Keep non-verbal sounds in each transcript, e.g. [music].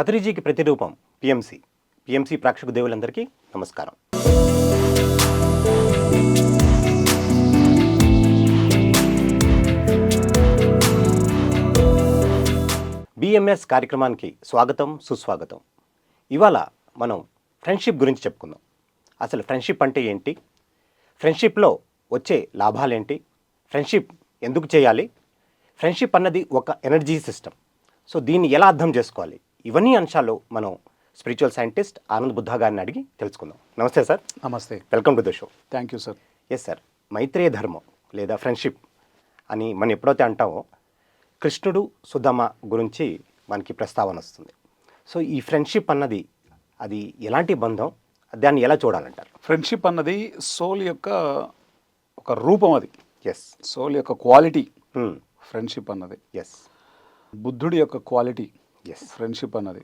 పత్రిజీకి ప్రతిరూపం PMC. PMC ప్రేక్షక దేవులందరికీ నమస్కారం. బిఎంఎస్ కార్యక్రమానికి స్వాగతం సుస్వాగతం. ఇవాళ మనం ఫ్రెండ్షిప్ గురించి చెప్పుకుందాం. అసలు ఫ్రెండ్షిప్ అంటే ఏంటి? ఫ్రెండ్షిప్లో వచ్చే లాభాలేంటి? ఫ్రెండ్షిప్ ఎందుకు చేయాలి? ఫ్రెండ్షిప్ అన్నది ఒక ఎనర్జీ సిస్టమ్. సో దీన్ని ఎలా అర్థం చేసుకోవాలి? ఇవన్నీ అంశాలు మనం స్పిరిచువల్ సైంటిస్ట్ ఆనంద్ బుద్ధా గారిని అడిగి తెలుసుకుందాం. నమస్తే సార్. నమస్తే. Welcome to the show. Thank you sir. Yes sir Maitreya ధర్మం లేదా ఫ్రెండ్షిప్ అని మనం ఎప్పుడైతే అంటామో కృష్ణుడు సుధమ గురించి మనకి ప్రస్తావన వస్తుంది. సో ఈ ఫ్రెండ్షిప్ అన్నది అది ఎలాంటి బంధం? దాన్ని ఎలా చూడాలంటారు? ఫ్రెండ్షిప్ అన్నది సోల్ యొక్క ఒక రూపం అది. ఎస్ సోల్ యొక్క క్వాలిటీ ఫ్రెండ్షిప్ అన్నది. ఎస్ బుద్ధుడి యొక్క క్వాలిటీ ఎస్ ఫ్రెండ్షిప్ అన్నది.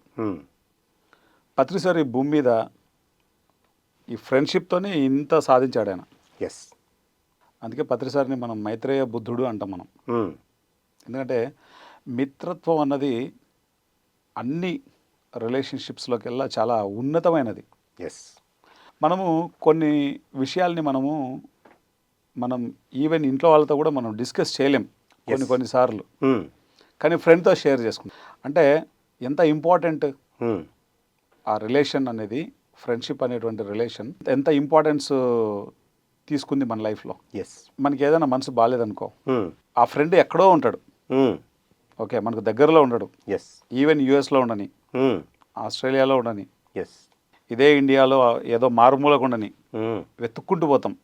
పత్రిసారి భూమి మీద ఈ ఫ్రెండ్షిప్తోనే ఇంత సాధించాడు ఆయన. ఎస్ అందుకే పత్రిసారిని మనం మైత్రేయ బుద్ధుడు అంటాం మనం. ఎందుకంటే మిత్రత్వం అన్నది అన్ని రిలేషన్షిప్స్లోకెల్లా చాలా ఉన్నతమైనది. ఎస్ మనము కొన్ని విషయాల్ని మనము మనం ఈవెన్ ఇంట్లో వాళ్ళతో కూడా మనం డిస్కస్ చేయలేం. కొన్ని కొన్నిసార్లు కానీ ఫ్రెండ్తో షేర్ చేసుకుంటాం. అంటే ఎంత ఇంపార్టెంట్ ఆ రిలేషన్ అనేది ఫ్రెండ్షిప్ అనేటువంటి రిలేషన్ ఎంత ఇంపార్టెన్స్ తీసుకుంది మన లైఫ్లో ఎస్ మనకి ఏదైనా మనసు బాగాలేదనుకో ఆ ఫ్రెండ్ ఎక్కడో ఉంటాడు. ఓకే మనకు దగ్గరలో ఉండడు. ఎస్ ఈవెన్ యూఎస్లో ఉండని ఆస్ట్రేలియాలో ఉండని ఎస్ ఇదే ఇండియాలో ఏదో మారుమూలకు ఉండని వెతుక్కుంటూ పోతాం.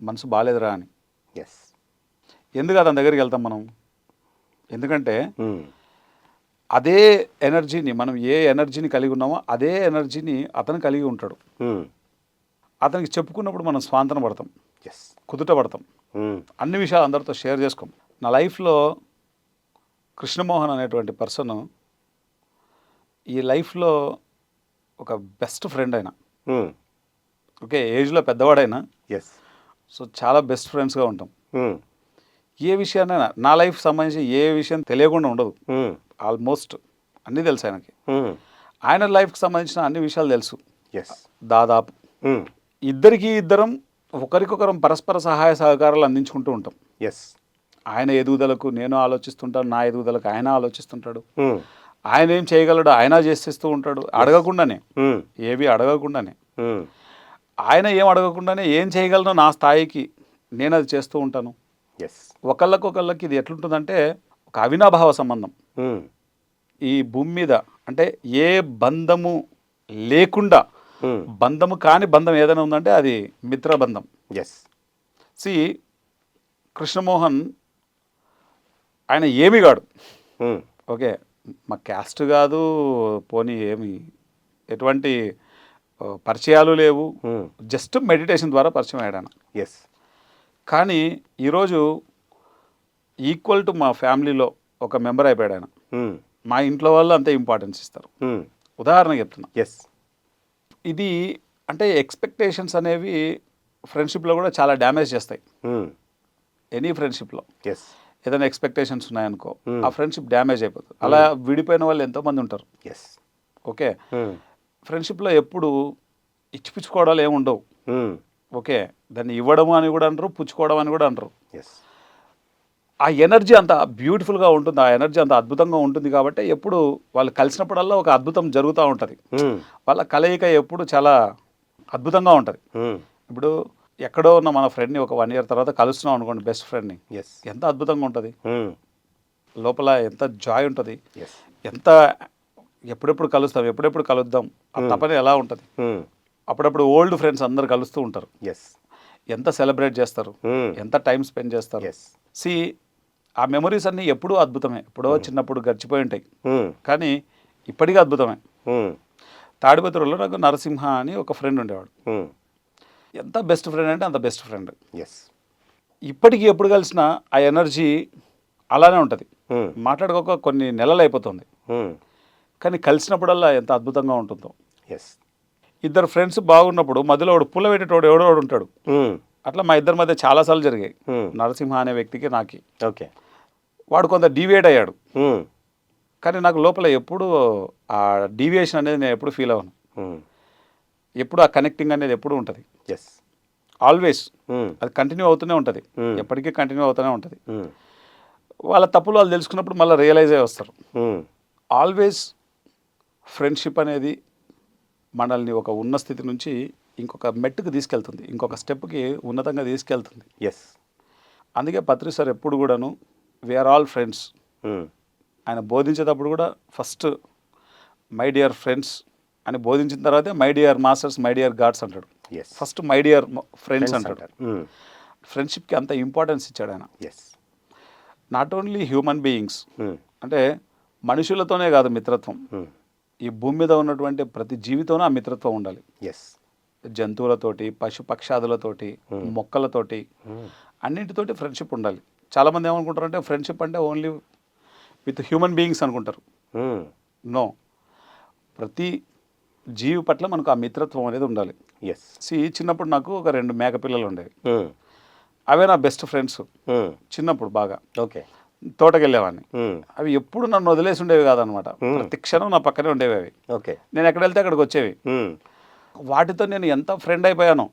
మనసు బాగాలేదురా అని. ఎస్ ఎందుకు అతని దగ్గరికి వెళ్తాం మనం? ఎందుకంటే అదే ఎనర్జీని మనం ఏ ఎనర్జీని కలిగి ఉన్నామో అదే ఎనర్జీని అతను కలిగి ఉంటాడు. అతనికి చెప్పుకున్నప్పుడు మనం స్వాంతన పడతాం. ఎస్ కుదుట పడతాం. అన్ని విషయాలు అందరితో షేర్ చేసుకోం. నా లైఫ్లో కృష్ణమోహన్ అనేటువంటి పర్సన్ ఈ లైఫ్లో ఒక బెస్ట్ ఫ్రెండ్ అయినా. ఓకే ఏజ్లో పెద్దవాడైనా. ఎస్ సో చాలా బెస్ట్ ఫ్రెండ్స్గా ఉంటాం. ఏ విషయాన్నైనా నా లైఫ్ సంబంధించి ఏ విషయం తెలియకుండా ఉండదు. ఆల్మోస్ట్ అన్నీ తెలుసు ఆయనకి. ఆయన లైఫ్కి సంబంధించిన అన్ని విషయాలు తెలుసు. ఎస్ దాదాపు. ఇద్దరికి ఇద్దరం ఒకరికొకరం పరస్పర సహాయ సహకారాలు అందించుకుంటూ ఉంటాం. ఎస్ ఆయన ఎదుగుదలకు నేను ఆలోచిస్తుంటాను నా ఎదుగుదలకు ఆయన ఆలోచిస్తుంటాడు. ఆయన ఏం చేయగలడు ఆయన చేసేస్తూ ఉంటాడు. అడగకుండానే. ఏవి అడగకుండానే. ఆయన ఏం అడగకుండానే ఏం చేయగలను నా స్థాయికి నేను అది చేస్తూ ఉంటాను. ఒకళ్ళకొకళ్ళకి ఇది ఎట్లుంటుందంటే ఒక అవినాభావ సంబంధం. ఈ భూమి మీద అంటే ఏ బంధము లేకుండా బంధము కాని బంధం ఏదైనా ఉందంటే అది మిత్రబంధం. ఎస్ సి కృష్ణమోహన్ ఆయన ఏమి కాడు. ఓకే మా క్యాస్ట్ కాదు పోనీ ఏమి ఎటువంటి పరిచయాలు లేవు. జస్ట్ మెడిటేషన్ ద్వారా పరిచయం అయ్యాడు ఎస్ కానీ ఈరోజు ఈక్వల్ టు మా ఫ్యామిలీలో ఒక మెంబర్ అయిపోయాడు ఆయన. మా ఇంట్లో వాళ్ళు అంతే ఇంపార్టెన్స్ ఇస్తారు. ఉదాహరణ చెప్తున్నా. ఎస్ ఇది అంటే ఎక్స్పెక్టేషన్స్ అనేవి ఫ్రెండ్షిప్లో కూడా చాలా డ్యామేజ్ చేస్తాయి. ఎనీ ఫ్రెండ్షిప్లో ఎస్ ఏదైనా ఎక్స్పెక్టేషన్స్ ఉన్నాయనుకో. ఆ ఫ్రెండ్షిప్ డ్యామేజ్ అయిపోతుంది. అలా విడిపోయిన వాళ్ళు ఎంతోమంది ఉంటారు. ఎస్ ఓకే ఫ్రెండ్షిప్లో ఎప్పుడు ఇచ్చిపుచ్చుకోవడాలు ఏమి ఉండవు ఓకే దాన్ని ఇవ్వడం అని కూడా అంటారు పుచ్చుకోవడం అని కూడా అంటారు ఎస్ ఆ ఎనర్జీ అంత బ్యూటిఫుల్గా ఉంటుంది ఆ ఎనర్జీ అంత అద్భుతంగా ఉంటుంది కాబట్టి ఎప్పుడు వాళ్ళు కలిసినప్పుడల్లా ఒక అద్భుతం జరుగుతూ ఉంటుంది. వాళ్ళ కలయిక ఎప్పుడు చాలా అద్భుతంగా ఉంటుంది. ఇప్పుడు ఎక్కడో ఉన్న మన ఫ్రెండ్ని ఒక వన్ ఇయర్ తర్వాత కలుస్తున్నాం అనుకోండి బెస్ట్ ఫ్రెండ్ని ఎస్ ఎంత అద్భుతంగా ఉంటుంది. లోపల ఎంత జాయ్ ఉంటుంది. ఎంత ఎప్పుడెప్పుడు కలుస్తాం ఎప్పుడెప్పుడు కలుద్దాం ఆ తపన ఎలా ఉంటుంది. అప్పుడప్పుడు ఓల్డ్ ఫ్రెండ్స్ అందరు కలుస్తూ ఉంటారు. ఎస్ ఎంత సెలబ్రేట్ చేస్తారు? ఎంత టైం స్పెండ్ చేస్తారు? ఎస్ సి ఆ మెమరీస్ అన్నీ ఎప్పుడూ అద్భుతమే. ఎప్పుడో చిన్నప్పుడు గడిచిపోయి ఉంటాయి. కానీ ఇప్పటికీ అద్భుతమే. తాడిపత్రిలో నాకు నరసింహ అని ఒక ఫ్రెండ్ ఉండేవాడు. ఎంత బెస్ట్ ఫ్రెండ్ అంటే అంత బెస్ట్ ఫ్రెండ్. ఎస్ ఇప్పటికీ ఎప్పుడు కలిసినా ఆ ఎనర్జీ అలానే ఉంటుంది. మాట్లాడుకోక కొన్ని నెలలు అయిపోతుంది. కానీ కలిసినప్పుడల్లా ఎంత అద్భుతంగా ఉంటుందో. ఎస్ ఇద్దరు ఫ్రెండ్స్ బాగున్నప్పుడు మధ్యలో ఒకడు పుల్ల పెట్టేటోడు ఎవడో ఉంటాడు. అట్లా మా ఇద్దరి మధ్య చాలాసార్లు జరిగాయి. నరసింహ అనే వ్యక్తికి నాకి. ఓకే. వాడు కొంత డివేట్ అయ్యాడు. కానీ నాకు లోపల ఎప్పుడు ఆ డీవియేషన్ అనేది నేను ఎప్పుడు ఫీల్ అవ్వను. ఎప్పుడు ఆ కనెక్టింగ్ అనేది ఎప్పుడు ఉంటుంది. Yes always. అది కంటిన్యూ అవుతూనే ఉంటుంది. ఎప్పటికీ కంటిన్యూ అవుతూనే ఉంటుంది. వాళ్ళ తప్పులు వాళ్ళు తెలుసుకున్నప్పుడు మళ్ళీ రియలైజ్ అయ్యి వస్తారు. ఆల్వేస్ ఫ్రెండ్షిప్ అనేది మనల్ని ఒక ఉన్న స్థితి నుంచి ఇంకొక మెట్టుకు తీసుకెళ్తుంది. ఇంకొక స్టెప్కి ఉన్నతంగా తీసుకెళ్తుంది. ఎస్ అందుకే పత్రి సార్ ఎప్పుడు కూడాను వీఆర్ ఆల్ ఫ్రెండ్స్ Hmm. ఆయన బోధించేటప్పుడు కూడా ఫస్ట్ మై డియర్ ఫ్రెండ్స్ అని బోధించిన తర్వాతే my dear masters my dear gods అంటాడు. ఫస్ట్ మై డియర్ ఫ్రెండ్స్ అంటాడు. Hmm. ఫ్రెండ్షిప్కి అంత ఇంపార్టెన్స్ ఇచ్చాడు ఆయన. Yes not only human beings Hmm. అంటే మనుషులతోనే కాదు మిత్రత్వం. Hmm. ఈ భూమి మీద ఉన్నటువంటి ప్రతి జీవితోనూ ఆ మిత్రత్వం ఉండాలి. ఎస్ జంతువులతోటి పశు పక్షాదులతోటి Hmm. మొక్కలతోటి Hmm. అన్నింటితోటి ఫ్రెండ్షిప్ ఉండాలి. చాలామంది ఏమనుకుంటారంటే ఫ్రెండ్షిప్ అంటే ఓన్లీ విత్ హ్యూమన్ బీయింగ్స్ అనుకుంటారు. Hmm. నో ప్రతి జీవి పట్ల మనకు ఆ మిత్రత్వం అనేది ఉండాలి. ఎస్ సి చిన్నప్పుడు నాకు ఒక రెండు మేక పిల్లలు ఉండేవి. Hmm. అవే నా బెస్ట్ ఫ్రెండ్స్ Hmm. చిన్నప్పుడు బాగా. ఓకే తోటకి వెళ్ళేవాడిని Hmm. అవి ఎప్పుడు నన్ను వదిలేసి ఉండేవి కాదనమాట. ప్రతి క్షణం నా పక్కనే ఉండేవి అవి ఓకే నేను ఎక్కడ వెళ్తే అక్కడికి వచ్చేవి. వాటితో నేను ఎంత ఫ్రెండ్ అయిపోయానో.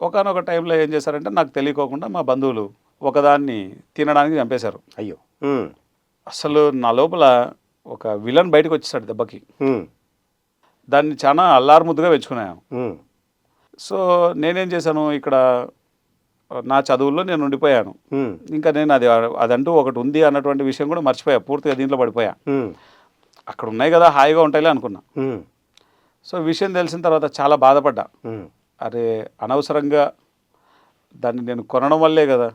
ఒకనొక టైంలో ఏం చేశారంటే నాకు తెలియకోకుండా మా బంధువులు ఒకదాన్ని తినడానికి చంపేశారు అయ్యో. అసలు నా లోపల ఒక విలన్ బయటకు వచ్చేసాడు దెబ్బకి. దాన్ని చాలా అల్లారు ముద్దుగా పెంచుకున్నాను. సో నేనేం చేశాను ఇక్కడ నా చదువుల్లో నేను ఉండిపోయాను. ఇంకా నేను అది అదంటూ ఒకటి ఉంది అన్నటువంటి విషయం కూడా మర్చిపోయా పూర్తిగా దీంట్లో పడిపోయా. అక్కడ ఉన్నాయి కదా హాయిగా ఉంటాయిలే అనుకున్నా. సో విషయం తెలిసిన తర్వాత చాలా బాధపడ్డా. అరే అనవసరంగా దాన్ని నేను కొనడం వల్లే కదా.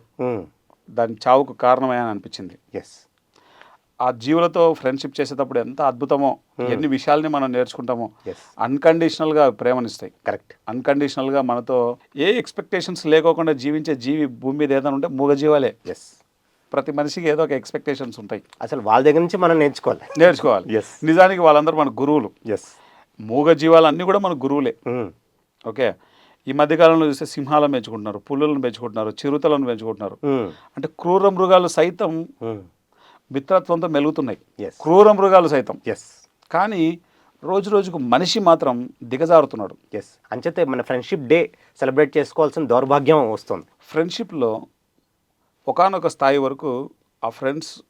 దాని చావుకు కారణమయ్యని అనిపించింది ఎస్ ఆ జీవులతో ఫ్రెండ్షిప్ చేసేటప్పుడు ఎంత అద్భుతమో ఎన్ని విషయాల్ని మనం నేర్చుకుంటామో అన్కండిషనల్గా ప్రేమనిస్తాయి. కరెక్ట్ అన్కండిషనల్గా మనతో ఏ ఎక్స్పెక్టేషన్స్ లేకోకుండా జీవించే జీవి భూమి మీద ఏదైనా ఉంటే మూగజీవాలే. ఎస్ ప్రతి మనిషికి ఏదో ఒక ఎక్స్పెక్టేషన్స్ ఉంటాయి. అసలు వాళ్ళ దగ్గర నుంచి మనం నేర్చుకోవాలి. నేర్చుకోవాలి. నిజానికి వాళ్ళందరూ మన గురువులు. ఎస్ మూగ జీవాలు అన్నీ కూడా మన గురువులే. Hmm. ఓకే? ఈ మధ్యకాలంలో చూస్తే సింహాలను పెంచుకుంటున్నారు పులులను పెంచుకుంటున్నారు చిరుతలను పెంచుకుంటున్నారు. Hmm. అంటే క్రూర మృగాలు సైతం Hmm. మిత్రత్వంతో మెలుగుతున్నాయి. క్రూర మృగాలు సైతం. ఎస్ కానీ రోజు రోజుకు మనిషి మాత్రం దిగజారుతున్నాడు. ఎస్ అంచేతే మన ఫ్రెండ్షిప్ డే సెలబ్రేట్ చేసుకోవాల్సిన దౌర్భాగ్యం వస్తుంది. ఫ్రెండ్షిప్లో ఒకానొక స్థాయి వరకు ఆ ఫ్రెండ్స్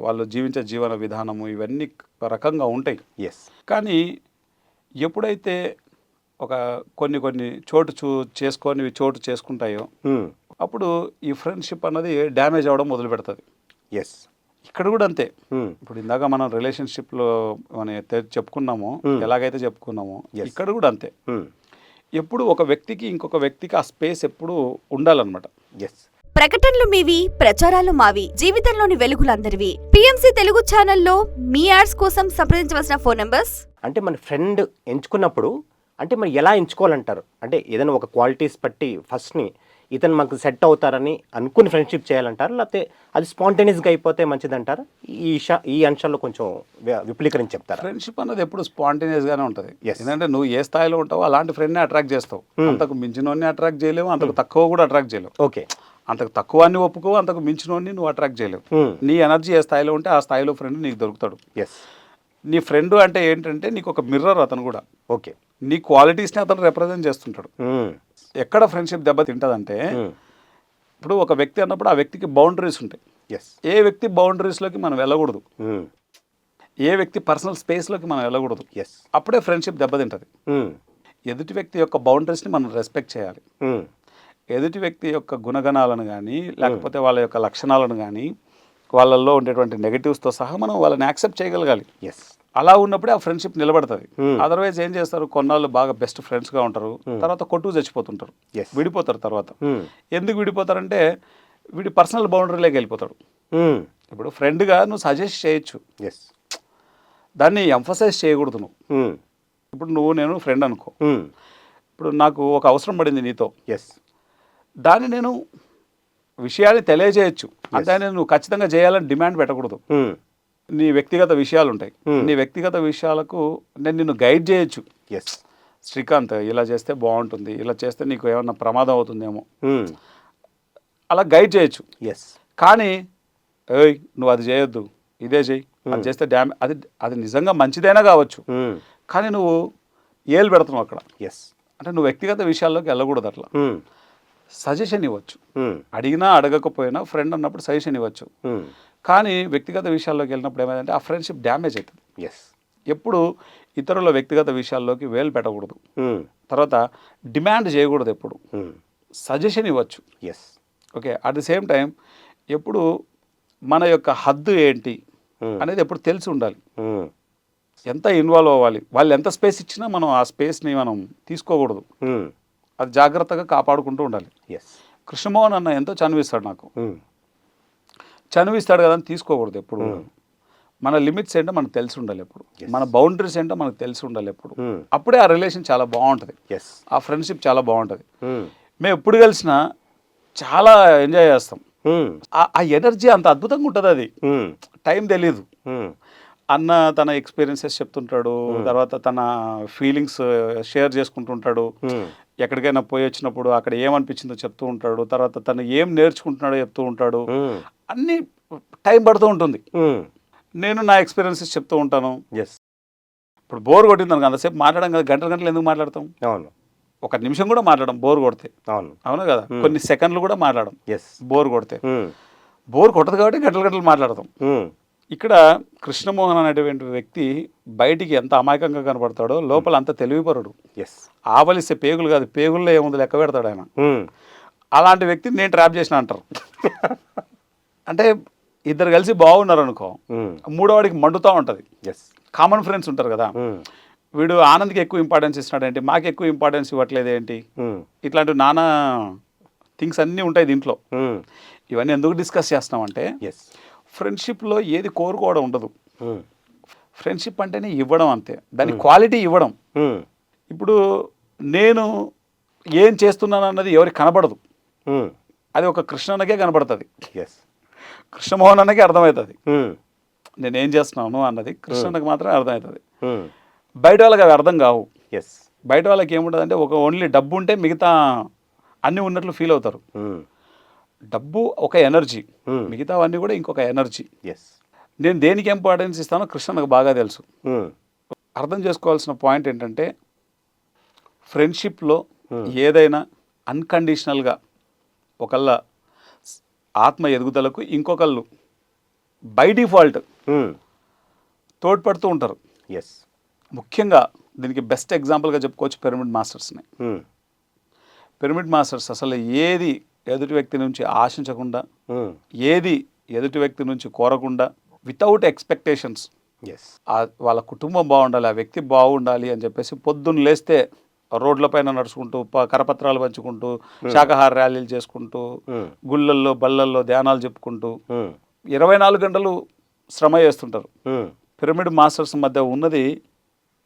వాళ్ళు జీవించే జీవన విధానము ఇవన్నీ రకంగా ఉంటాయి. ఎస్ కానీ ఎప్పుడైతే ఒక కొన్ని కొన్ని చోటు చూ చేసుకొని చోటు చేసుకుంటాయో Hmm. అప్పుడు ఈ ఫ్రెండ్షిప్ అన్నది డ్యామేజ్ అవ్వడం మొదలు పెడుతుంది ఎస్ ఇక్కడ కూడా అంతే. ఇప్పుడు ఇందాక మనం రిలేషన్షిప్లో మన చెప్పుకున్నామో. ఎలాగైతే చెప్పుకున్నామో. ఇక్కడ కూడా అంతే. ఎప్పుడు ఒక వ్యక్తికి ఇంకొక వ్యక్తికి ఆ స్పేస్ ఎప్పుడు ఉండాలన్నమాట ఎస్ ప్రకటనలు మీవి ప్రచారాలు మావి జీవితంలోని వెలుగులందరివి పిఎంసి తెలుగు ఛానల్లో మీ యాడ్స్ కోసం సంప్రదించవలసిన ఫోన్ నంబర్స్ అంటే మన ఫ్రెండ్ ఎంచుకున్నప్పుడు అంటే మరి ఎలా ఎంచుకోవాలంటారు అంటే ఏదైనా ఒక క్వాలిటీస్ బట్టి ఫస్ట్ని ఇతను మాకు సెట్ అవుతారని అనుకుని ఫ్రెండ్షిప్ చేయాలంటారు? లేకపోతే అది స్పాంటేనియస్గా అయిపోతే మంచిదంటారా? ఈ ఇష ఈ అంశాల్లో కొంచెం విపులీకరించి చెప్తారా? ఫ్రెండ్షిప్ అన్నది ఎప్పుడు spontaneous గానే ఉంటుంది. ఎందుకంటే నువ్వు ఏ స్థాయిలో ఉంటావో అలాంటి ఫ్రెండ్ని అట్రాక్ట్ చేస్తావు. అంతకు మించినోడిని అట్రాక్ట్ చేయలేవు అంతకు తక్కువ కూడా అట్రాక్ట్ చేయలేవు. ఓకే. అంతకు తక్కువ అని ఒప్పుకో అంతకు మించినోడిని నువ్వు అట్రాక్ట్ చేయలేవు. Hmm. నీ ఎనర్జీ ఏ స్థాయిలో ఉంటే ఆ స్థాయిలో ఫ్రెండ్ నీకు దొరుకుతాడు. ఎస్ నీ ఫ్రెండ్ అంటే ఏంటంటే నీకు ఒక మిర్రర్ అతను కూడా. ఓకే. నీ క్వాలిటీస్ని అతను రిప్రజెంట్ చేస్తుంటాడు. Hmm. ఎక్కడ ఫ్రెండ్షిప్ దెబ్బ తింటదంటే ఇప్పుడు ఒక వ్యక్తి అన్నప్పుడు ఆ వ్యక్తికి బౌండరీస్ ఉంటాయి. ఎస్ ఏ వ్యక్తి బౌండరీస్లోకి మనం వెళ్ళకూడదు. ఏ వ్యక్తి పర్సనల్ స్పేస్లోకి మనం వెళ్ళకూడదు. ఎస్ అప్పుడే ఫ్రెండ్షిప్ దెబ్బతింటది. ఎదుటి వ్యక్తి యొక్క బౌండరీస్ని మనం రెస్పెక్ట్ చేయాలి. ఎదుటి వ్యక్తి యొక్క గుణగణాలను కానీ లేకపోతే వాళ్ళ యొక్క లక్షణాలను కానీ వాళ్ళల్లో ఉండేటువంటి నెగటివ్స్తో సహా మనం వాళ్ళని యాక్సెప్ట్ చేయగలగాలి. ఎస్ అలా ఉన్నప్పుడే ఆ ఫ్రెండ్షిప్ నిలబడుతుంది. Hmm. అదర్వైజ్ ఏం చేస్తారు? కొన్నాళ్ళు బాగా బెస్ట్ ఫ్రెండ్స్గా ఉంటారు. తర్వాత కొట్టు చచ్చిపోతుంటారు. Yes. విడిపోతారు తర్వాత. Hmm. ఎందుకు విడిపోతారంటే వీడి పర్సనల్ బౌండరీలోకి వెళ్ళిపోతాడు. Hmm. ఇప్పుడు ఫ్రెండ్గా నువ్వు సజెస్ట్ చేయొచ్చు. ఎస్ దాన్ని ఎంఫసైజ్ చేయకూడదు నువ్వు. Hmm. ఇప్పుడు నువ్వు నేను ఫ్రెండ్ అనుకో. Hmm. ఇప్పుడు నాకు ఒక అవసరం పడింది నీతో. ఎస్ దాన్ని నేను విషయాన్ని తెలియజేయచ్చు. అంటే నువ్వు ఖచ్చితంగా చేయాలని డిమాండ్ పెట్టకూడదు. Hmm. నీ వ్యక్తిగత విషయాలు ఉంటాయి. నీ వ్యక్తిగత విషయాలకు నేను నిన్ను గైడ్ చేయొచ్చు. ఎస్ శ్రీకాంత్ ఇలా చేస్తే బాగుంటుంది ఇలా చేస్తే నీకు ఏమన్నా ప్రమాదం అవుతుందేమో. అలా గైడ్ చేయొచ్చు. ఎస్ కానీ ఏయ్ నువ్వు అది చేయొద్దు. ఇదే చెయ్యి. అది చేస్తే డ్యామే అది అది నిజంగా మంచిదైనా కావచ్చు. కానీ నువ్వు ఏలు పెడుతున్నావు అక్కడ. ఎస్ అంటే నువ్వు వ్యక్తిగత విషయాల్లోకి వెళ్ళకూడదు అట్లా. సజెషన్ ఇవ్వచ్చు. అడిగినా అడగకపోయినా ఫ్రెండ్ అన్నప్పుడు సజెషన్ ఇవ్వచ్చు. కానీ వ్యక్తిగత విషయాల్లోకి వెళ్ళినప్పుడు ఏమైందంటే ఆ ఫ్రెండ్షిప్ డ్యామేజ్ అవుతుంది. ఎస్ ఎప్పుడు ఇతరుల వ్యక్తిగత విషయాల్లోకి వేలు పెట్టకూడదు. తర్వాత డిమాండ్ చేయకూడదు ఎప్పుడు. సజెషన్ ఇవ్వచ్చు. Yes okay at the same time ఎప్పుడు మన యొక్క హద్దు ఏంటి అనేది ఎప్పుడు తెలిసి ఉండాలి. ఎంత ఇన్వాల్వ్ అవ్వాలి? వాళ్ళు ఎంత స్పేస్ ఇచ్చినా మనం ఆ స్పేస్ని మనం తీసుకోకూడదు. అది జాగ్రత్తగా కాపాడుకుంటూ ఉండాలి. ఎస్ కృష్ణమోహన్ అన్న ఎంతో చనువిస్తాడు నాకు. చనువిస్తాడు కదా అని తీసుకోకూడదు ఎప్పుడు. మన లిమిట్స్ ఏంటో మనకు తెలిసి ఉండాలి ఎప్పుడు. మన బౌండరీస్ ఏంటో మనకు తెలిసి ఉండాలి ఎప్పుడు. అప్పుడే ఆ రిలేషన్ చాలా బాగుంటుంది. ఆ ఫ్రెండ్షిప్ చాలా బాగుంటుంది. మేము. ఎప్పుడు కలిసినా చాలా ఎంజాయ్ చేస్తాం. ఆ- ఆ ఎనర్జీ అంత అద్భుతంగా ఉంటుంది అది. టైం తెలీదు. అన్న తన ఎక్స్పీరియన్సెస్ చెప్తుంటాడు. తర్వాత తన ఫీలింగ్స్ షేర్ చేసుకుంటుంటాడు. ఎక్కడికైనా పోయి వచ్చినప్పుడు అక్కడ ఏమనిపించిందో చెప్తూ ఉంటాడు. తర్వాత తను ఏం నేర్చుకుంటున్నాడో చెప్తూ ఉంటాడు. అన్నీ టైం పడుతూ ఉంటుంది. నేను నా ఎక్స్పీరియన్సెస్ చెప్తూ ఉంటాను. ఎస్ ఇప్పుడు బోర్ కొట్టింది అనుకో అంతసేపు మాట్లాడడం కదా గంటల గంటలు ఎందుకు మాట్లాడతాం? అవును. ఒక నిమిషం కూడా మాట్లాడడం బోర్ కొడితే. అవును. అవును కదా? కొన్ని సెకండ్లు కూడా మాట్లాడడం ఎస్ బోర్ కొడితే. బోర్ కొట్టదు కాబట్టి గంటలు గంటలు మాట్లాడతాం. ఇక్కడ కృష్ణమోహన్ అనేటువంటి వ్యక్తి బయటికి ఎంత అమాయకంగా కనపడతాడో లోపల అంత తెలివిపరుడు. ఎస్ ఆవలిస్తే పేగులు కాదు పేగుల్లో ఏముంది లెక్క పెడతాడు ఆయన. అలాంటి వ్యక్తిని నేను ట్రాప్ చేసిన అంటారు. [laughs] అంటే ఇద్దరు కలిసి బాగున్నారు అనుకో మూడోవాడికి మండుతూ ఉంటుంది. ఎస్ కామన్ ఫ్రెండ్స్ ఉంటారు కదా. వీడు ఆనంద్కి ఎక్కువ ఇంపార్టెన్స్ ఇస్తున్నాడు ఏంటి మాకు ఎక్కువ ఇంపార్టెన్స్ ఇవ్వట్లేదు ఏంటి? ఇట్లాంటి నానా థింగ్స్ అన్నీ ఉంటాయి దీంట్లో. ఇవన్నీ ఎందుకు డిస్కస్ చేస్తున్నామంటే ఎస్ ఫ్రెండ్షిప్లో ఏది కోరుకోవడం ఉండదు. ఫ్రెండ్షిప్ అంటేనే ఇవ్వడం అంతే. దాని క్వాలిటీ ఇవ్వడం. ఇప్పుడు నేను ఏం చేస్తున్నాను అన్నది ఎవరికి కనబడదు. అది ఒక కృష్ణన్నకే కనబడుతుంది. ఎస్ కృష్ణమోహన్ అన్నకే అర్థమవుతుంది. నేను ఏం చేస్తున్నాను అన్నది కృష్ణన్నకి మాత్రమే అర్థమవుతుంది. బయట వాళ్ళకి అవి అర్థం కావు. ఎస్ బయట వాళ్ళకి ఏముంటుంది అంటే ఒక ఓన్లీ డబ్బు ఉంటే మిగతా అన్నీ ఉన్నట్లు ఫీల్ అవుతారు. డబ్బు ఒక ఎనర్జీ మిగతావన్నీ కూడా ఇంకొక ఎనర్జీ. ఎస్ నేను దేనికి ఇంపార్టెన్స్ ఇస్తానో కృష్ణన్నకు బాగా తెలుసు. అర్థం చేసుకోవాల్సిన పాయింట్ ఏంటంటే ఫ్రెండ్షిప్లో ఏదైనా అన్కండిషనల్గా ఒకళ్ళ ఆత్మ ఎదుగుదలకు ఇంకొకళ్ళు బై డిఫాల్ట్ తోడ్పడుతూ ఉంటారు. ఎస్ ముఖ్యంగా దీనికి బెస్ట్ ఎగ్జాంపుల్గా చెప్పుకోవచ్చు పిరమిడ్ మాస్టర్స్ని. పిరమిడ్ మాస్టర్స్ అసలు ఏది ఎదుటి వ్యక్తి నుంచి ఆశించకుండా ఏది ఎదుటి వ్యక్తి నుంచి కోరకుండా వితౌట్ ఎక్స్పెక్టేషన్స్ ఎస్ వాళ్ళ కుటుంబం బాగుండాలి ఆ వ్యక్తి బాగుండాలి అని చెప్పేసి పొద్దున్న లేస్తే రోడ్లపైన నడుచుకుంటూ కరపత్రాలు పంచుకుంటూ శాకాహార ర్యాలీలు చేసుకుంటూ గుళ్ళల్లో బళ్ళల్లో ధ్యానాలు చెప్పుకుంటూ ఇరవై నాలుగు గంటలు శ్రమ చేస్తుంటారు. పిరమిడ్ మాస్టర్స్ మధ్య ఉన్నది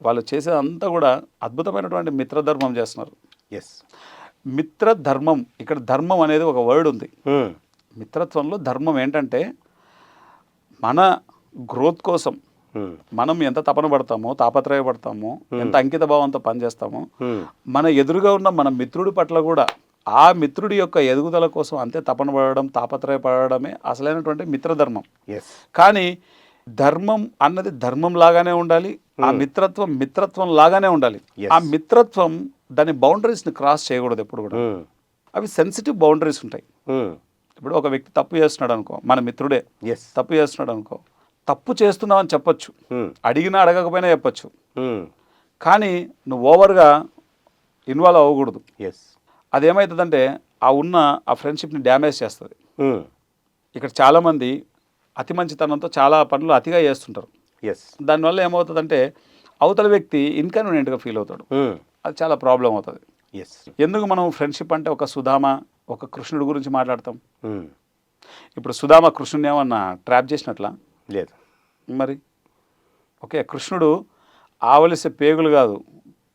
వాళ్ళు చేసేది అంతా కూడా అద్భుతమైనటువంటి మిత్రధర్మం చేస్తున్నారు. ఎస్ మిత్రధర్మం ఇక్కడ ధర్మం అనేది ఒక వర్డ్ ఉంది. మిత్రత్వంలో ధర్మం ఏంటంటే మన గ్రోత్ కోసం మనం ఎంత తపన పడతామో తాపత్రయపడతామో ఎంత అంకిత భావంతో పనిచేస్తామో మన ఎదురుగా ఉన్న మన మిత్రుడి పట్ల కూడా ఆ మిత్రుడి యొక్క ఎదుగుదల కోసం అంతే తపన పడడం తాపత్రయపడమే అసలైనటువంటి మిత్రధర్మం. కానీ ధర్మం అన్నది ధర్మం లాగానే ఉండాలి ఆ మిత్రత్వం మిత్రత్వం లాగానే ఉండాలి. ఆ మిత్రత్వం దాని బౌండరీస్ని క్రాస్ చేయకూడదు ఎప్పుడు కూడా. అవి సెన్సిటివ్ బౌండరీస్ ఉంటాయి. ఇప్పుడు ఒక వ్యక్తి తప్పు చేస్తున్నాడు అనుకో మన మిత్రుడే తప్పు చేస్తున్నాడు అనుకో తప్పు చేస్తున్నావని చెప్పొచ్చు. అడిగినా అడగకపోయినా చెప్పొచ్చు. కానీ నువ్వు ఓవర్గా ఇన్వాల్వ్ అవ్వకూడదు. ఎస్ అదేమవుతుందంటే ఆ ఉన్న ఆ ఫ్రెండ్షిప్ని డ్యామేజ్ చేస్తుంది. ఇక్కడ చాలామంది అతి మంచితనంతో చాలా పనులు అతిగా చేస్తుంటారు. ఎస్ దానివల్ల ఏమవుతుందంటే అవతల వ్యక్తి ఇన్కన్వీనియంట్గా ఫీల్ అవుతాడు. అది చాలా ప్రాబ్లం అవుతుంది. ఎస్ ఎందుకు మనం ఫ్రెండ్షిప్ అంటే ఒక సుధామ ఒక కృష్ణుడి గురించి మాట్లాడతాం? ఇప్పుడు సుధామ కృష్ణుని ఏమన్నా ట్రాప్ చేసినట్లా? లేదు. మరి? ఓకే కృష్ణుడు ఆవలిసే పేగులు కాదు.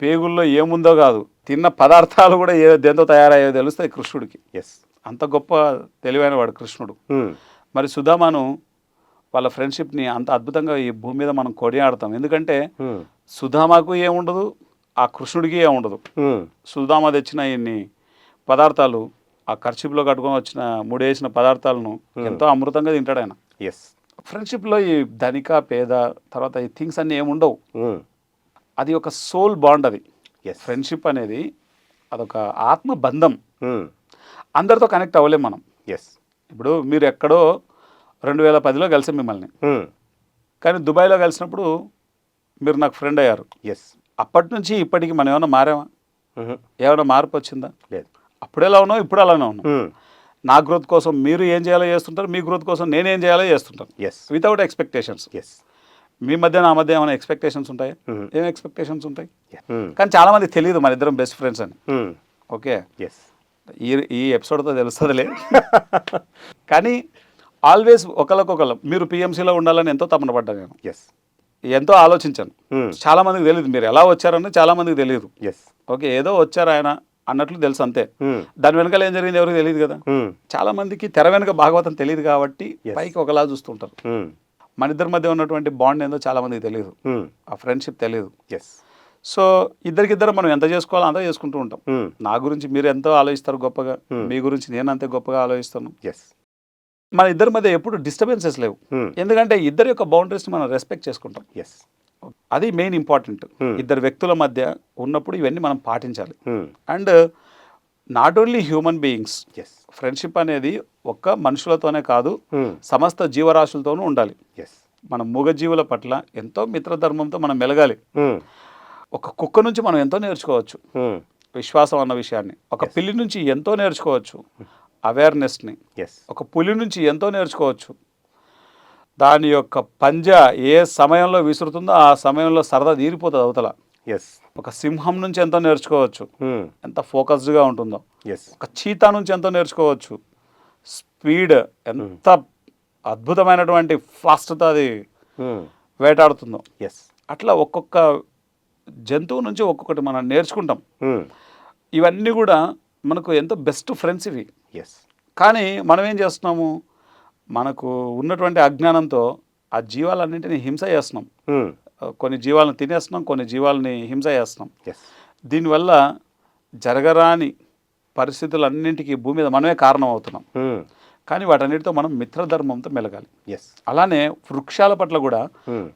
పేగుల్లో ఏముందో కాదు. తిన్న పదార్థాలు కూడా ఏ దేంతో తయారయ్యో తెలుస్తాయి కృష్ణుడికి. ఎస్ అంత గొప్ప తెలివైన వాడు కృష్ణుడు. మరి సుధామాను వాళ్ళ ఫ్రెండ్షిప్ని అంత అద్భుతంగా ఈ భూమి మీద మనం కొనియాడతాం. ఎందుకంటే సుధామాకు ఏముండదు ఆ కృష్ణుడికి ఏముండదు. సుధామ తెచ్చిన ఇన్ని పదార్థాలు ఆ ఖర్చులో కట్టుకొని వచ్చిన మూడేసిన పదార్థాలను ఎంతో అమృతంగా తింటాడు ఆయన. ఎస్ ఫ్రెండ్షిప్లో ఈ ధనిక పేద తర్వాత ఈ థింగ్స్ అన్నీ ఏముండవు. అది ఒక సోల్ బాండ్ అది. ఎస్ ఫ్రెండ్షిప్ అనేది అదొక ఆత్మ బంధం ఉమ్. అందరితో కనెక్ట్ అవ్వలేం మనం. ఎస్ ఇప్పుడు మీరు ఎక్కడో రెండు వేల పదిలో కలిసి మిమ్మల్ని. కానీ దుబాయ్లో కలిసినప్పుడు మీరు నాకు ఫ్రెండ్ అయ్యారు. ఎస్ అప్పటి నుంచి ఇప్పటికి మనం ఏమైనా మారామా. ఏమైనా మార్పు వచ్చిందా? లేదు. అప్పుడు ఎలా ఉన్నావు? ఇప్పుడు అలానే ఉన్నాం. నా గ్రోత్ కోసం మీరు ఏం చేయాలో చేస్తుంటారు మీ గ్రోత్ కోసం నేనేం చేయాలో చేస్తుంటాను. ఎస్ వితౌట్ ఎక్స్పెక్టేషన్స్ ఎస్ మీ మధ్య నా మధ్య ఏమైనా ఎక్స్పెక్టేషన్స్ ఉంటాయా? Mhm. ఏం ఎక్స్పెక్టేషన్స్ ఉంటాయి? ఉమ్. కానీ చాలా మందికి తెలియదు మన ఇద్దరం బెస్ట్ ఫ్రెండ్స్ అని. ఓకే ఎస్ ఈ ఈ ఎపిసోడ్తో తెలుస్తుందిలే. [laughs] కానీ ఆల్వేస్ ఒకరికొకరు మీరు పిఎంసీలో ఉండాలని ఎంతో తపన పడ్డా నేను. ఎస్ ఎంతో ఆలోచించాను. ఉమ్. చాలా మందికి తెలియదు మీరు ఎలా వచ్చారని చాలా మందికి తెలియదు ఎస్ ఓకే ఏదో వచ్చారు ఆయన అన్నట్లు తెలుసు అంతే. దాని వెనకాల ఏం జరిగింది ఎవరికి తెలియదు కదా. చాలా మందికి తెర వెనుక భాగవతం తెలియదు కాబట్టి. పైకి ఒకలా చూస్తుంటారు. మన ఇద్దరి మధ్య ఉన్నటువంటి బాండ్ ఏందో చాలా మందికి తెలియదు. ఆ ఫ్రెండ్షిప్ తెలియదు ఎస్ సో ఇద్దరికిద్దరు మనం ఎంత చేసుకోవాలో అంతా చేసుకుంటూ ఉంటాం. నా గురించి మీరు ఎంతో ఆలోచిస్తారు గొప్పగా. మీ గురించి నేను అంతే గొప్పగా ఆలోచిస్తాను ఎస్ మన ఇద్దరి మధ్య ఎప్పుడు డిస్టర్బెన్సెస్ లేవు. ఎందుకంటే ఇద్దరి యొక్క బౌండరీస్ని మనం రెస్పెక్ట్ చేసుకుంటాం ఎస్ అది మెయిన్ ఇంపార్టెంట్ Hmm. ఇద్దరు వ్యక్తుల మధ్య ఉన్నప్పుడు ఇవన్నీ మనం పాటించాలి. And not only human beings friendship అనేది ఒక్క మనుషులతోనే కాదు ఉమ్. సమస్త జీవరాశులతోనూ ఉండాలి. మన మూగజీవుల పట్ల ఎంతో మిత్రధర్మంతో మనం మెలగాలి. ఉమ్. ఒక కుక్క నుంచి మనం ఎంతో నేర్చుకోవచ్చు. విశ్వాసం అన్న విషయాన్ని. ఒక పిల్లి నుంచి ఎంతో నేర్చుకోవచ్చు. అవేర్నెస్ని ఎస్ ఒక పులి నుంచి ఎంతో నేర్చుకోవచ్చు. దాని యొక్క పంజా ఏ సమయంలో విసురుతుందో ఆ సమయంలో సరదా తీరిపోతుంది అవతల. ఎస్ ఒక సింహం నుంచి ఎంతో నేర్చుకోవచ్చు. ఉమ్. ఎంత ఫోకస్డ్గా ఉంటుందో. ఎస్ ఒక చీతా నుంచి ఎంతో నేర్చుకోవచ్చు. స్పీడ్ ఎంత అద్భుతమైనటువంటి ఫాస్ట్తో అది ఉమ్. వేటాడుతుందో. ఎస్ అట్లా ఒక్కొక్క జంతువు నుంచి ఒక్కొక్కటి మనం నేర్చుకుంటాం. ఇవన్నీ కూడా మనకు ఎంతో బెస్ట్ ఫ్రెండ్స్ ఇవి. ఎస్ కానీ మనం ఏం చేస్తున్నాము? మనకు ఉన్నటువంటి అజ్ఞానంతో ఆ జీవాలన్నింటినీ హింస చేస్తున్నాం. కొన్ని జీవాలను తినేస్తున్నాం కొన్ని జీవాలని హింస చేస్తున్నాం దీనివల్ల జరగరాని పరిస్థితులన్నింటికి భూమి మీద మనమే కారణం అవుతున్నాం. కానీ వాటన్నిటితో మనం మిత్రధర్మంతో మెలగాలి అలానే వృక్షాల పట్ల కూడా.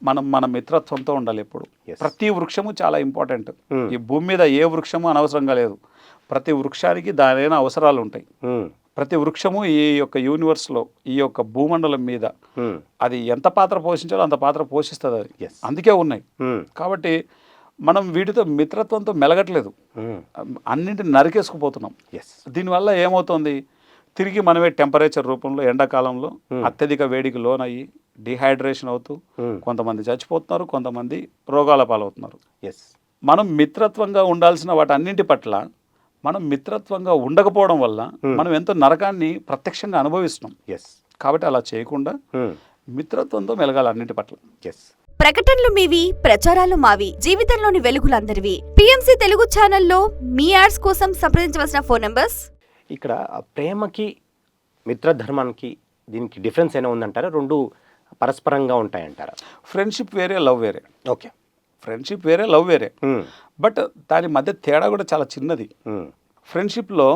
మనం మన మిత్రత్వంతో ఉండాలి ఎప్పుడు. ప్రతి వృక్షము చాలా ఇంపార్టెంట్. ఈ భూమి మీద ఏ వృక్షము అనవసరంగా లేదు ప్రతి వృక్షానికి దానైన అవసరాలు ఉంటాయి. ప్రతి వృక్షము ఈ యొక్క యూనివర్స్లో ఈ యొక్క భూమండలం మీద. అది ఎంత పాత్ర పోషించాలో అంత పాత్ర పోషిస్తుంది అది. అందుకే ఉన్నాయి. కాబట్టి మనం వీటితో మిత్రత్వంతో మెలగట్లేదు. అన్నింటిని నరికేసుకుపోతున్నాం ఎస్ దీనివల్ల ఏమవుతుంది తిరిగి మనమే టెంపరేచర్ రూపంలో ఎండాకాలంలో అత్యధిక వేడికి లోనయ్యి డిహైడ్రేషన్ అవుతూ. కొంతమంది చచ్చిపోతున్నారు కొంతమంది రోగాల పాలవుతున్నారు ఎస్ మనం మిత్రత్వంగా ఉండాల్సిన వాటన్నింటి పట్ల మనం మిత్రత్వంగా ఉండకపోవడం వల్ల మనం ఎంతో నరకాన్ని ప్రత్యక్షంగా అనుభవిస్తున్నాం. ఎస్ కాబట్టి అలా చేయకుండా ఉమ్. మిత్రత్వంతో మెలగాలి అన్నింటి పట్ల. ఎస్ ప్రకటనలు మీవి ప్రచారాలు మావి జీవితంలోని వెలుగులందరివి. పిఎంసి తెలుగు ఛానల్లో మీ యాడ్స్ కోసం సంప్రదించవలసిన ఫోన్ నంబర్స్? ఇక్కడ ప్రేమకి మిత్రధర్మానికి దీనికి డిఫరెన్స్ ఏమైనా ఉందంటారా? రెండు పరస్పరంగా ఉంటాయంటారా? ఫ్రెండ్షిప్ వేరే లవ్ వేరే. ఓకే ఫ్రెండ్షిప్ వేరే లవ్ వేరే. బట్ దాని మధ్య తేడా కూడా చాలా చిన్నది. ఫ్రెండ్షిప్లో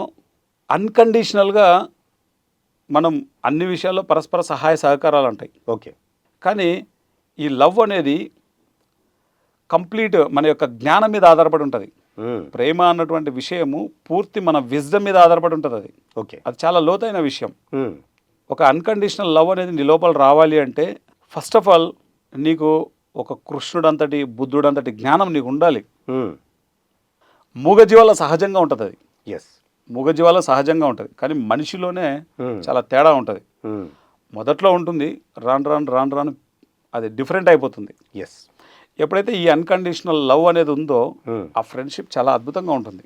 అన్కండిషనల్గా మనం అన్ని విషయాల్లో పరస్పర సహాయ సహకారాలు ఉంటాయి ఓకే కానీ ఈ లవ్ అనేది కంప్లీట్ మన యొక్క జ్ఞానం మీద ఆధారపడి ఉంటుంది. ప్రేమ అన్నటువంటి విషయము పూర్తి మన విజ్డమ్ మీద ఆధారపడి ఉంటుంది అది ఓకే అది చాలా లోతైన విషయం. ఒక అన్కండిషనల్ లవ్ అనేది నీ లోపల రావాలి అంటే ఫస్ట్ ఆఫ్ ఆల్ నీకు ఒక కృష్ణుడంతటి బుద్ధుడంతటి జ్ఞానం నీకు ఉండాలి. మూగజీవాల సహజంగా ఉంటుంది అది ఎస్ మూగజీవాల సహజంగా ఉంటుంది కానీ మనిషిలోనే. చాలా తేడా ఉంటుంది. మొదట్లో ఉంటుంది రాను రాను రాను రాను అది డిఫరెంట్ అయిపోతుంది ఎస్ ఎప్పుడైతే ఈ అన్కండిషనల్ లవ్ అనేది ఉందో. ఆ ఫ్రెండ్షిప్ చాలా అద్భుతంగా ఉంటుంది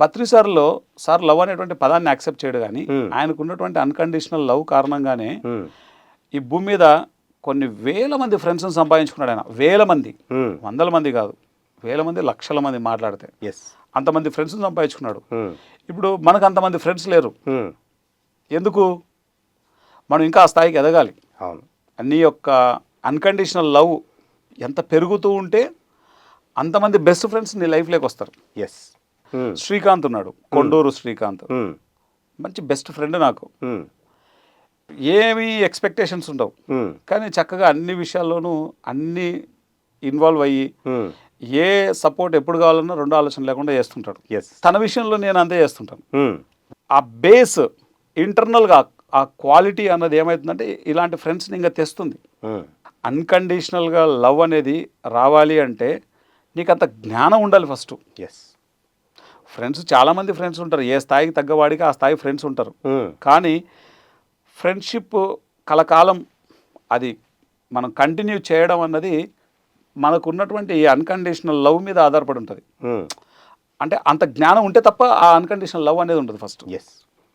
పత్రి సార్లో సార్ లవ్ అనేటువంటి పదాన్ని యాక్సెప్ట్ చేయడు కానీ. ఆయనకు ఉన్నటువంటి అన్కండిషనల్ లవ్ కారణంగానే. ఈ భూమి మీద కొన్ని వేల మంది ఫ్రెండ్స్ని సంపాదించుకున్నాడు ఆయన. వేల మంది. వందల మంది కాదు. వేల మంది లక్షల మంది మాట్లాడితే. ఎస్ అంతమంది ఫ్రెండ్స్ని సంపాదించుకున్నాడు. ఇప్పుడు మనకు అంతమంది ఫ్రెండ్స్ లేరు. ఎందుకు? మనం ఇంకా ఆ స్థాయికి ఎదగాలి. అవును. నీ యొక్క అన్కండిషనల్ లవ్ ఎంత పెరుగుతూ ఉంటే అంతమంది బెస్ట్ ఫ్రెండ్స్ నీ లైఫ్లోకి వస్తారు. ఎస్. శ్రీకాంత్ ఉన్నాడు. కొండూరు శ్రీకాంత్. మంచి బెస్ట్ ఫ్రెండ్ నాకు. ఏమి ఎక్స్పెక్టేషన్స్ ఉండవు. కానీ చక్కగా అన్ని విషయాల్లోనూ అన్ని ఇన్వాల్వ్ అయ్యి ఏ సపోర్ట్ ఎప్పుడు కావాలన్నా రెండు ఆలోచన లేకుండా చేస్తుంటాడు. ఎస్ తన విషయంలో నేను అంతే చేస్తుంటాను. ఆ బేస్ ఇంటర్నల్గా ఆ క్వాలిటీ అన్నది ఏమవుతుందంటే ఇలాంటి ఫ్రెండ్స్ని ఇంకా తెస్తుంది. అన్కండిషనల్గా లవ్ అనేది రావాలి అంటే నీకు అంత జ్ఞానం ఉండాలి ఫస్ట్ ఎస్ ఫ్రెండ్స్ చాలామంది ఫ్రెండ్స్ ఉంటారు. ఏ స్థాయికి తగ్గవాడికి ఆ స్థాయి ఫ్రెండ్స్ ఉంటారు. కానీ ఫ్రెండ్షిప్ కలకాలం అది మనం కంటిన్యూ చేయడం అన్నది మనకు ఉన్నటువంటి అన్కండిషనల్ లవ్ మీద ఆధారపడి ఉంటుంది. అంటే అంత జ్ఞానం ఉంటే తప్ప ఆ అన్కండిషనల్ లవ్ అనేది ఉంటుంది ఫస్ట్. ఎస్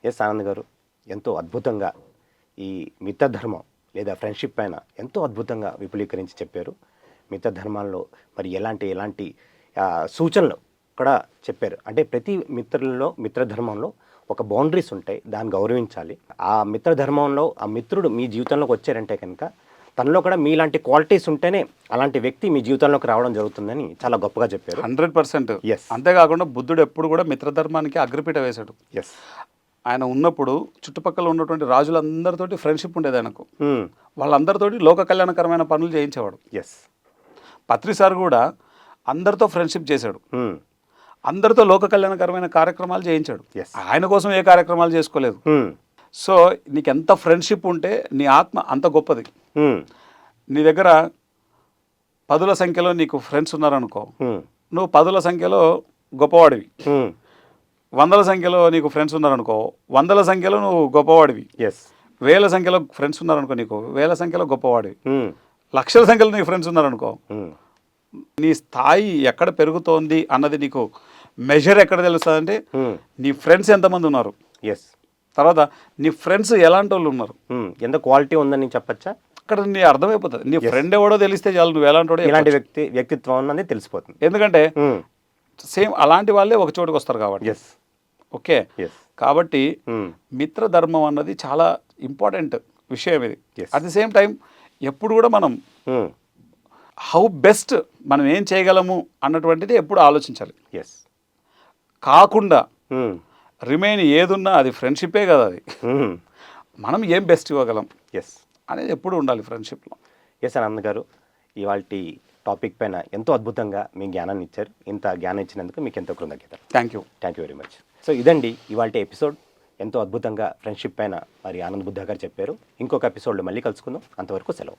ఎస్ ఆనంద్ గారు ఎంతో అద్భుతంగా ఈ మిత్రధర్మం లేదా ఫ్రెండ్షిప్ పైన ఎంతో అద్భుతంగా విపులీకరించి చెప్పారు. మిత్రధర్మాల్లో మరి ఎలాంటి ఎలాంటి సూచనలు కూడా చెప్పారు. అంటే ప్రతి మిత్రులలో మిత్రధర్మంలో ఒక బౌండరీస్ ఉంటాయి దాన్ని గౌరవించాలి. ఆ మిత్రధర్మంలో ఆ మిత్రుడు మీ జీవితంలోకి వచ్చారంటే కనుక తనలో కూడా మీలాంటి క్వాలిటీస్ ఉంటేనే అలాంటి వ్యక్తి మీ జీవితంలోకి రావడం జరుగుతుందని చాలా గొప్పగా చెప్పారు. Hundred percent. Yes. అంతేకాకుండా బుద్ధుడు ఎప్పుడు కూడా మిత్రధర్మానికి అగ్రపీట వేశాడు. ఎస్ ఆయన ఉన్నప్పుడు చుట్టుపక్కల ఉన్నటువంటి రాజులందరితోటి ఫ్రెండ్షిప్ ఉండేది ఆయనకు. వాళ్ళందరితోటి లోక కళ్యాణకరమైన పనులు చేయించేవాడు. ఎస్ పత్రి సార్ కూడా అందరితో ఫ్రెండ్షిప్ చేశాడు. అందరితో లోక కళ్యాణకరమైన కార్యక్రమాలు చేయించాడు. ఆయన కోసం ఏ కార్యక్రమాలు చేసుకోలేదు. సో నీకు ఎంత ఫ్రెండ్షిప్ ఉంటే నీ ఆత్మ అంత గొప్పది. నీ దగ్గర పదుల సంఖ్యలో నీకు ఫ్రెండ్స్ ఉన్నారనుకో నువ్వు పదుల సంఖ్యలో గొప్పవాడివి. వందల సంఖ్యలో నీకు ఫ్రెండ్స్ ఉన్నారనుకో వందల సంఖ్యలో నువ్వు గొప్పవాడివి. ఎస్ వేల సంఖ్యలో ఫ్రెండ్స్ ఉన్నారనుకో నీకు వేల సంఖ్యలో గొప్పవాడివి. లక్షల సంఖ్యలో నీకు ఫ్రెండ్స్ ఉన్నారనుకో నీ స్థాయి ఎక్కడ పెరుగుతోంది అన్నది నీకు మెజర్ ఎక్కడ తెలుస్తుంది అంటే నీ ఫ్రెండ్స్ ఎంతమంది ఉన్నారు? ఎస్ తర్వాత నీ ఫ్రెండ్స్ ఎలాంటి వాళ్ళు ఉన్నారు ఎంత క్వాలిటీ ఉందని చెప్పచ్చా? అక్కడ నీ అర్థమైపోతుంది. నీ ఫ్రెండ్ ఎవడో తెలిస్తే చాలు నువ్వు ఎలాంటి వాడో ఇలాంటి. వ్యక్తి వ్యక్తిత్వం ఉన్నది తెలిసిపోతుంది. ఎందుకంటే సేమ్ అలాంటి వాళ్ళే ఒక చోటుకు వస్తారు కాబట్టి. Yes okay? కాబట్టి మిత్రధర్మం అన్నది చాలా ఇంపార్టెంట్ విషయం ఇది. అట్ ది సేమ్ టైం ఎప్పుడు కూడా మనం హౌ బెస్ట్ మనం ఏం చేయగలము అన్నటువంటిది ఎప్పుడు ఆలోచించాలి. ఎస్ కాకుండా రిమైన్ ఏదున్నా అది ఫ్రెండ్షిప్పే కదా అది. మనం ఏం బెస్ట్ ఇవ్వగలం? ఎస్ అనేది ఎప్పుడు ఉండాలి ఫ్రెండ్షిప్లో ఎస్ ఆనంద్ గారు ఇవాళ టాపిక్ పైన ఎంతో అద్భుతంగా మీ జ్ఞానాన్ని ఇచ్చారు. ఇంత జ్ఞానం ఇచ్చినందుకు మీకు ఎంతో కృతజ్ఞతలు. Thank you thank you very much so ఇదండి ఇవాళ ఎపిసోడ్ ఎంతో అద్భుతంగా ఫ్రెండ్షిప్ పైన మరి ఆనంద్ బుద్ధ గారు చెప్పారు. ఇంకొక ఎపిసోడ్లో మళ్ళీ కలుసుకుందాం. అంతవరకు సెలవు.